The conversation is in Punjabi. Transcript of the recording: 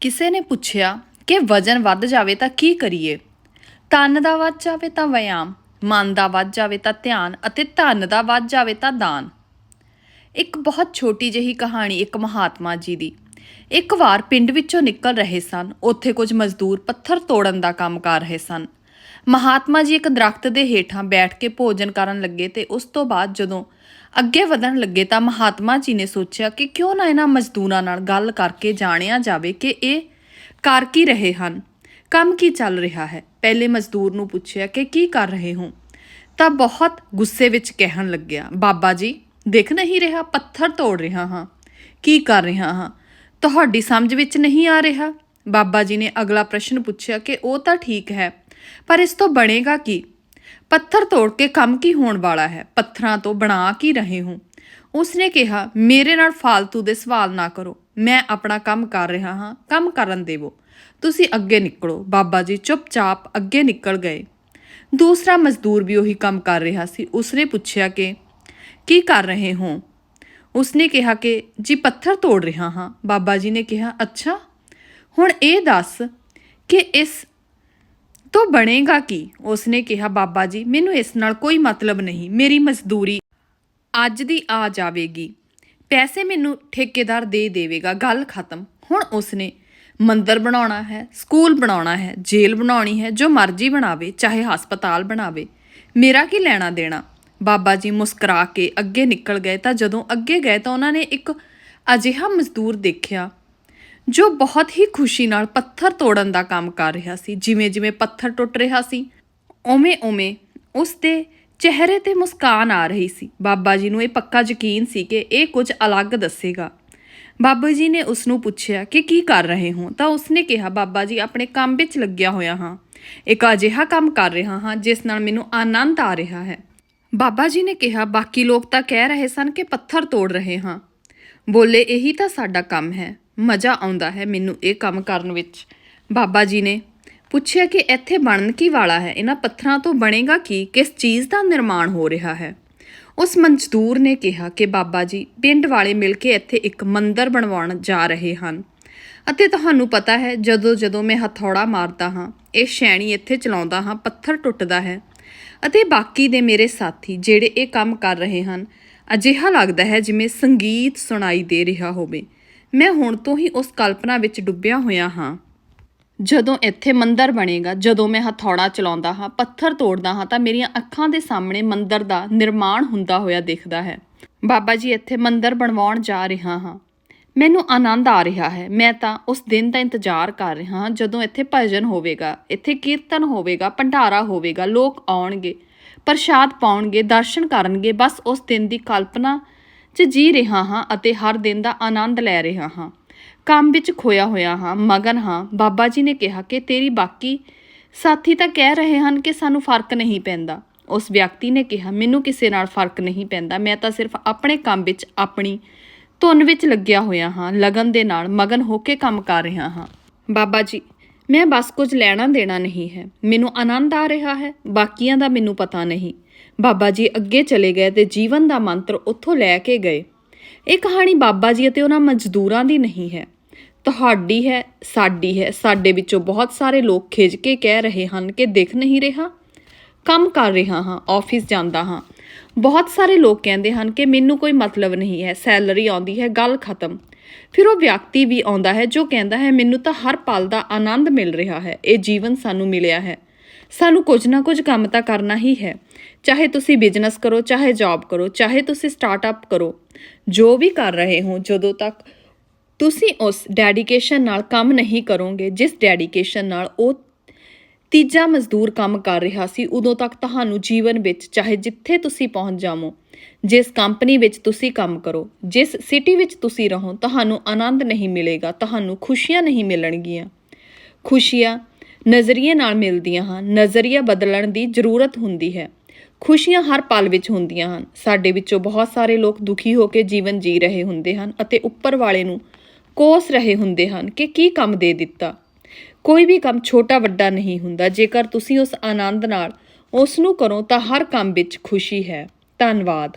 ਕਿਸੇ ਨੇ ਪੁੱਛਿਆ ਕਿ ਵਜ਼ਨ ਵੱਧ ਜਾਵੇ ਤਾਂ ਕੀ ਕਰੀਏ? ਤਨ ਦਾ ਵੱਧ ਜਾਵੇ ਤਾਂ ਵਿਆਮ ਮਨ ਦਾ ਵੱਧ ਜਾਵੇ ਤਾਂ ਧਿਆਨ ਅਤੇ ਧਨ ਦਾ ਵੱਧ ਜਾਵੇ ਤਾਂ ਦਾਨ। ਇੱਕ ਬਹੁਤ ਛੋਟੀ ਜਿਹੀ ਕਹਾਣੀ ਇੱਕ ਮਹਾਤਮਾ ਜੀ ਦੀ। ਇੱਕ ਵਾਰ ਪਿੰਡ ਵਿੱਚੋਂ ਨਿਕਲ ਰਹੇ ਸਨ। ਉੱਥੇ ਕੁਝ ਮਜ਼ਦੂਰ ਪੱਥਰ ਤੋੜਨ ਦਾ ਕੰਮ ਕਰ ਰਹੇ ਸਨ। ਮਹਾਤਮਾ ਜੀ ਇੱਕ ਦਰਖਤ ਦੇ ਹੇਠਾਂ ਬੈਠ ਕੇ ਭੋਜਨ ਕਰਨ ਲੱਗੇ ਤੇ ਉਸ ਤੋਂ ਬਾਅਦ ਜਦੋਂ ਅੱਗੇ ਵਧਣ ਲੱਗੇ ਤਾਂ ਮਹਾਤਮਾ ਜੀ ਨੇ ਸੋਚਿਆ ਕਿ ਕਿਉਂ ਨਾ ਇਹਨਾਂ ਮਜ਼ਦੂਰਾਂ ਨਾਲ ਗੱਲ ਕਰਕੇ ਜਾਣਿਆ ਜਾਵੇ ਕਿ ਇਹ ਕਰ ਕੀ ਰਹੇ ਹਨ, ਕੰਮ ਕੀ ਚੱਲ ਰਿਹਾ ਹੈ। ਪਹਿਲੇ ਮਜ਼ਦੂਰ ਨੂੰ ਪੁੱਛਿਆ ਕਿ ਕੀ ਕਰ ਰਹੇ ਹੋ? ਤਾਂ ਬਹੁਤ ਗੁੱਸੇ ਵਿੱਚ ਕਹਿਣ ਲੱਗਿਆ, ਬਾਬਾ ਜੀ, ਦੇਖ ਨਹੀਂ ਰਿਹਾ, ਪੱਥਰ ਤੋੜ ਰਿਹਾ ਹਾਂ। ਕੀ ਕਰ ਰਿਹਾ ਹਾਂ? ਤੁਹਾਡੀ ਸਮਝ ਵਿੱਚ ਨਹੀਂ ਆ ਰਿਹਾ? ਬਾਬਾ ਜੀ ਨੇ ਅਗਲਾ ਪ੍ਰਸ਼ਨ ਪੁੱਛਿਆ ਕਿ ਉਹ ਤਾਂ ਠੀਕ ਹੈ, ਪਰ ਇਸ ਤੋਂ ਬਣੇਗਾ ਕੀ? ਪੱਥਰ ਤੋੜ ਕੇ ਕੰਮ ਕੀ ਹੋਣ ਵਾਲਾ ਹੈ? ਪੱਥਰਾਂ ਤੋਂ ਬਣਾ ਕੀ ਰਹੇ ਹੋ? ਉਸਨੇ ਕਿਹਾ, ਮੇਰੇ ਨਾਲ ਫਾਲਤੂ ਦੇ ਸਵਾਲ ਨਾ ਕਰੋ। ਮੈਂ ਆਪਣਾ ਕੰਮ ਕਰ ਰਿਹਾ ਹਾਂ। ਕੰਮ ਕਰਨ ਦੇਵੋ। ਤੁਸੀਂ ਅੱਗੇ ਨਿਕਲੋ। ਬਾਬਾ ਜੀ ਚੁੱਪਚਾਪ ਅੱਗੇ ਨਿਕਲ ਗਏ। ਦੂਸਰਾ ਮਜ਼ਦੂਰ ਵੀ ਉਹੀ ਕੰਮ ਕਰ ਰਿਹਾ ਸੀ। ਉਸਨੇ ਪੁੱਛਿਆ ਕਿ, ਕੀ ਕਰ ਰਹੇ ਹੋ? ਉਸਨੇ ਕਿਹਾ ਕਿ, ਜੀ ਪੱਥਰ ਤੋੜ ਰਿਹਾ ਹਾਂ। ਬਾਬਾ ਜੀ ਨੇ ਕਿਹਾ, ਅੱਛਾ, ਹੁਣ ਇਹ ਦੱਸ ਕਿ ਇਸ ਤੋਂ ਬਣੇਗਾ ਕੀ? ਉਸਨੇ ਕਿਹਾ, ਬਾਬਾ ਜੀ, ਮੈਨੂੰ ਇਸ ਨਾਲ ਕੋਈ ਮਤਲਬ ਨਹੀਂ। ਮੇਰੀ ਮਜ਼ਦੂਰੀ ਅੱਜ ਦੀ ਆ ਜਾਵੇਗੀ। ਪੈਸੇ ਮੈਨੂੰ ਠੇਕੇਦਾਰ ਦੇ ਦੇਵੇਗਾ। ਗੱਲ ਖਤਮ। ਹੁਣ ਉਸਨੇ ਮੰਦਰ ਬਣਾਉਣਾ ਹੈ, ਸਕੂਲ ਬਣਾਉਣਾ ਹੈ, ਜੇਲ੍ਹ ਬਣਾਉਣੀ ਹੈ, ਜੋ ਮਰਜ਼ੀ ਬਣਾਵੇ, ਚਾਹੇ ਹਸਪਤਾਲ ਬਣਾਵੇ। ਮੇਰਾ ਕੀ ਲੈਣਾ ਦੇਣਾ? ਬਾਬਾ ਜੀ ਮੁਸਕਰਾ ਕੇ ਅੱਗੇ ਨਿਕਲ ਗਏ ਤਾਂ ਜਦੋਂ ਅੱਗੇ ਗਏ ਤਾਂ ਉਹਨਾਂ ਨੇ ਇੱਕ ਅਜਿਹਾ ਮਜ਼ਦੂਰ ਦੇਖਿਆ ਜੋ ਬਹੁਤ ਹੀ ਖੁਸ਼ੀ ਨਾਲ ਪੱਥਰ ਤੋੜਨ ਦਾ ਕੰਮ ਕਰ ਰਿਹਾ ਸੀ, ਜਿਵੇਂ ਜਿਵੇਂ ਪੱਥਰ ਟੁੱਟ ਰਿਹਾ ਸੀ, ਉਵੇਂ ਉਵੇਂ ਉਸ ਦੇ ਚਿਹਰੇ ਤੇ ਮੁਸਕਾਨ ਆ ਰਹੀ ਸੀ। ਬਾਬਾ ਜੀ ਨੂੰ ਇਹ ਪੱਕਾ ਯਕੀਨ ਸੀ ਕਿ ਇਹ ਕੁਝ ਅਲੱਗ ਦੱਸੇਗਾ। ਬਾਬਾ ਜੀ ਨੇ ਉਸ ਨੂੰ ਪੁੱਛਿਆ ਕਿ ਕੀ ਕਰ ਰਹੇ ਹੋ? ਤਾਂ ਉਸਨੇ ਕਿਹਾ, ਬਾਬਾ ਜੀ, ਆਪਣੇ ਕੰਮ ਵਿੱਚ ਲੱਗਿਆ ਹੋਇਆ ਹਾਂ। ਇੱਕ ਅਜਿਹਾ ਕੰਮ ਕਰ ਰਿਹਾ ਹਾਂ, ਜਿਸ ਨਾਲ ਮੈਨੂੰ ਆਨੰਦ ਆ ਰਿਹਾ ਹੈ। ਬਾਬਾ ਜੀ ਨੇ ਕਿਹਾ, ਬਾਕੀ ਲੋਕ ਤਾਂ ਕਹਿ ਰਹੇ ਸਨ ਕਿ ਪੱਥਰ ਤੋੜ ਰਹੇ ਹਾਂ। ਬੋਲੇ, ਇਹੀ ਤਾਂ ਸਾਡਾ ਕੰਮ ਹੈ। ਮਜ਼ਾ ਆਉਂਦਾ ਹੈ ਮੈਨੂੰ ਇਹ ਕੰਮ ਕਰਨ ਵਿੱਚ। ਬਾਬਾ ਜੀ ਨੇ ਪੁੱਛਿਆ ਕਿ ਇੱਥੇ ਬਣਨ ਕੀ ਵਾਲਾ ਹੈ? ਇਹਨਾਂ ਪੱਥਰਾਂ ਤੋਂ ਬਣੇਗਾ ਕੀ? ਕਿਸ ਚੀਜ਼ ਦਾ ਨਿਰਮਾਣ ਹੋ ਰਿਹਾ ਹੈ? ਉਸ ਮਜ਼ਦੂਰ ਨੇ ਕਿਹਾ ਕਿ ਬਾਬਾ ਜੀ, ਪਿੰਡ ਵਾਲੇ ਮਿਲ ਕੇ ਇੱਥੇ ਇੱਕ ਮੰਦਰ ਬਣਵਾਉਣ ਜਾ ਰਹੇ ਹਨ। ਅਤੇ ਤੁਹਾਨੂੰ ਪਤਾ ਹੈ, ਜਦੋਂ ਜਦੋਂ ਮੈਂ ਹਥੌੜਾ ਮਾਰਦਾ ਹਾਂ, ਇਹ ਸ਼ੈਣੀ ਇੱਥੇ ਚਲਾਉਂਦਾ ਹਾਂ, ਪੱਥਰ ਟੁੱਟਦਾ ਹੈ। ਅਤੇ ਬਾਕੀ ਦੇ ਮੇਰੇ ਸਾਥੀ ਜਿਹੜੇ ਇਹ ਕੰਮ ਕਰ ਰਹੇ ਹਨ, ਅਜਿਹਾ ਲੱਗਦਾ ਹੈ ਜਿਵੇਂ ਸੰਗੀਤ ਸੁਣਾਈ ਦੇ ਰਿਹਾ ਹੋਵੇ। ਮੈਂ ਹੁਣ ਤੋਂ ਹੀ ਉਸ ਕਲਪਨਾ ਵਿੱਚ ਡੁੱਬਿਆ ਹੋਇਆ ਹਾਂ। ਜਦੋਂ ਇੱਥੇ ਮੰਦਰ ਬਣੇਗਾ, ਜਦੋਂ ਮੈਂ ਹਥੌੜਾ ਚਲਾਉਂਦਾ ਹਾਂ, ਪੱਥਰ ਤੋੜਦਾ ਹਾਂ, ਤਾਂ ਮੇਰੀਆਂ ਅੱਖਾਂ ਦੇ ਸਾਹਮਣੇ ਮੰਦਰ ਦਾ ਨਿਰਮਾਣ ਹੁੰਦਾ ਹੋਇਆ ਦਿਖਦਾ ਹੈ। ਬਾਬਾ ਜੀ, ਇੱਥੇ ਮੰਦਰ ਬਣਵਾਉਣ ਜਾ ਰਿਹਾ ਹਾਂ। ਮੈਨੂੰ ਆਨੰਦ ਆ ਰਿਹਾ ਹੈ। ਮੈਂ ਤਾਂ ਉਸ ਦਿਨ ਦਾ ਇੰਤਜ਼ਾਰ ਕਰ ਰਿਹਾ ਹਾਂ, ਜਦੋਂ ਇੱਥੇ ਭਜਨ ਹੋਵੇਗਾ, ਇੱਥੇ ਕੀਰਤਨ ਹੋਵੇਗਾ, ਭੰਡਾਰਾ ਹੋਵੇਗਾ, ਲੋਕ ਆਉਣਗੇ, ਪ੍ਰਸ਼ਾਦ ਪਾਉਣਗੇ, ਦਰਸ਼ਨ ਕਰਨਗੇ, ਬਸ ਉਸ ਦਿਨ ਦੀ ਕਲਪਨਾ 'ਚ ਜੀ ਰਿਹਾ ਹਾਂ ਅਤੇ ਹਰ ਦਿਨ ਦਾ ਆਨੰਦ ਲੈ ਰਿਹਾ ਹਾਂ। ਕੰਮ ਵਿੱਚ ਖੋਇਆ ਹੋਇਆ ਹਾਂ, ਮਗਨ ਹਾਂ। ਬਾਬਾ ਜੀ ਨੇ ਕਿਹਾ ਕਿ ਤੇਰੀ ਬਾਕੀ ਸਾਥੀ ਤਾਂ ਕਹਿ ਰਹੇ ਹਨ ਕਿ ਸਾਨੂੰ ਫ਼ਰਕ ਨਹੀਂ ਪੈਂਦਾ। ਉਸ ਵਿਅਕਤੀ ਨੇ ਕਿਹਾ, ਮੈਨੂੰ ਕਿਸੇ ਨਾਲ ਫ਼ਰਕ ਨਹੀਂ ਪੈਂਦਾ। ਮੈਂ ਤਾਂ ਸਿਰਫ ਆਪਣੇ ਕੰਮ ਵਿੱਚ ਆਪਣੀ ਧੁਨ ਵਿੱਚ ਲੱਗਿਆ ਹੋਇਆ ਹਾਂ। ਲਗਨ ਦੇ ਨਾਲ ਮਗਨ ਹੋ ਕੇ ਕੰਮ ਕਰ ਰਿਹਾ ਹਾਂ। ਬਾਬਾ ਜੀ, ਮੈਂ ਬਸ ਕੁਝ ਲੈਣਾ ਦੇਣਾ ਨਹੀਂ ਹੈ। ਮੈਨੂੰ ਆਨੰਦ ਆ ਰਿਹਾ ਹੈ। ਬਾਕੀਆਂ ਦਾ ਮੈਨੂੰ ਪਤਾ ਨਹੀਂ। ਬਾਬਾ ਜੀ ਅੱਗੇ ਚਲੇ ਗਏ ਤੇ ਜੀਵਨ ਦਾ ਮੰਤਰ ਉੱਥੋਂ ਲੈ ਕੇ ਗਏ। ਇਹ ਕਹਾਣੀ ਬਾਬਾ ਜੀ ਅਤੇ ਉਹਨਾਂ ਮਜ਼ਦੂਰਾਂ ਦੀ ਨਹੀਂ ਹੈ। ਤੁਹਾਡੀ ਹੈ, ਸਾਡੀ ਹੈ, ਸਾਡੇ ਵਿੱਚੋਂ ਬਹੁਤ ਸਾਰੇ ਲੋਕ ਖਿੱਚ ਕੇ ਕਹਿ ਰਹੇ ਹਨ ਕਿ ਦਿਖ ਨਹੀਂ ਰਿਹਾ। ਕੰਮ ਕਰ ਰਿਹਾ ਹਾਂ, ਆਫਿਸ ਜਾਂਦਾ ਹਾਂ। ਬਹੁਤ ਸਾਰੇ ਲੋਕ ਕਹਿੰਦੇ ਹਨ ਕਿ ਮੈਨੂੰ ਕੋਈ ਮਤਲਬ ਨਹੀਂ ਹੈ, ਸੈਲਰੀ ਆਉਂਦੀ ਹੈ, ਗੱਲ ਖਤਮ। ਫਿਰ ਉਹ ਵਿਅਕਤੀ ਵੀ ਆਉਂਦਾ ਹੈ ਜੋ ਕਹਿੰਦਾ ਹੈ, ਮੈਨੂੰ ਤਾਂ ਹਰ ਪਲ ਦਾ ਆਨੰਦ ਮਿਲ ਰਿਹਾ ਹੈ, ਇਹ ਜੀਵਨ ਸਾਨੂੰ ਮਿਲਿਆ ਹੈ। ਸਾਨੂੰ ਕੁਝ ਨਾ ਕੁਝ ਕੰਮ ਤਾਂ ਕਰਨਾ ਹੀ ਹੈ। ਚਾਹੇ ਤੁਸੀਂ ਬਿਜ਼ਨਸ ਕਰੋ, ਚਾਹੇ ਜੌਬ ਕਰੋ, ਚਾਹੇ ਤੁਸੀਂ ਸਟਾਰਟਅਪ ਕਰੋ, ਜੋ ਵੀ ਕਰ ਰਹੇ ਹੋ, ਜਦੋਂ ਤੱਕ ਤੁਸੀਂ ਉਸ ਡੈਡੀਕੇਸ਼ਨ ਨਾਲ ਕੰਮ ਨਹੀਂ ਕਰੋਗੇ, ਜਿਸ ਡੈਡੀਕੇਸ਼ਨ ਨਾਲ ਉਹ ਤੀਜਾ ਮਜ਼ਦੂਰ ਕੰਮ ਕਰ ਰਿਹਾ ਸੀ, ਉਦੋਂ ਤੱਕ ਤੁਹਾਨੂੰ ਜੀਵਨ ਵਿੱਚ, ਚਾਹੇ ਜਿੱਥੇ ਤੁਸੀਂ ਪਹੁੰਚ ਜਾਵੋ, ਜਿਸ ਕੰਪਨੀ ਵਿੱਚ ਤੁਸੀਂ ਕੰਮ ਕਰੋ, ਜਿਸ ਸਿਟੀ ਵਿੱਚ ਤੁਸੀਂ ਰਹੋ, ਤੁਹਾਨੂੰ ਆਨੰਦ ਨਹੀਂ ਮਿਲੇਗਾ, ਤੁਹਾਨੂੰ ਖੁਸ਼ੀਆਂ ਨਹੀਂ ਮਿਲਣਗੀਆਂ। ਖੁਸ਼ੀਆਂ ਨਜ਼ਰੀਏ ਨਾਲ ਮਿਲਦੀਆਂ ਹਨ, ਨਜ਼ਰੀਆ ਬਦਲਣ ਦੀ ਜ਼ਰੂਰਤ ਹੁੰਦੀ ਹੈ। ਖੁਸ਼ੀਆਂ ਹਰ ਪਲ ਵਿੱਚ ਹੁੰਦੀਆਂ ਹਨ। ਸਾਡੇ ਵਿੱਚੋਂ ਬਹੁਤ ਸਾਰੇ ਲੋਕ ਦੁਖੀ ਹੋ ਕੇ ਜੀਵਨ ਜੀ ਰਹੇ ਹੁੰਦੇ ਹਨ ਅਤੇ ਉੱਪਰ ਵਾਲੇ ਨੂੰ ਕੋਸ ਰਹੇ ਹੁੰਦੇ ਹਨ ਕਿ ਕੀ ਕੰਮ ਦੇ ਦਿੱਤਾ। ਕੋਈ ਵੀ ਕੰਮ ਛੋਟਾ ਵੱਡਾ ਨਹੀਂ ਹੁੰਦਾ। ਜੇਕਰ ਤੁਸੀਂ ਉਸ ਆਨੰਦ ਨਾਲ ਉਸ ਨੂੰ ਕਰੋ ਤਾਂ ਹਰ ਕੰਮ ਵਿੱਚ ਖੁਸ਼ੀ ਹੈ। ਧੰਨਵਾਦ।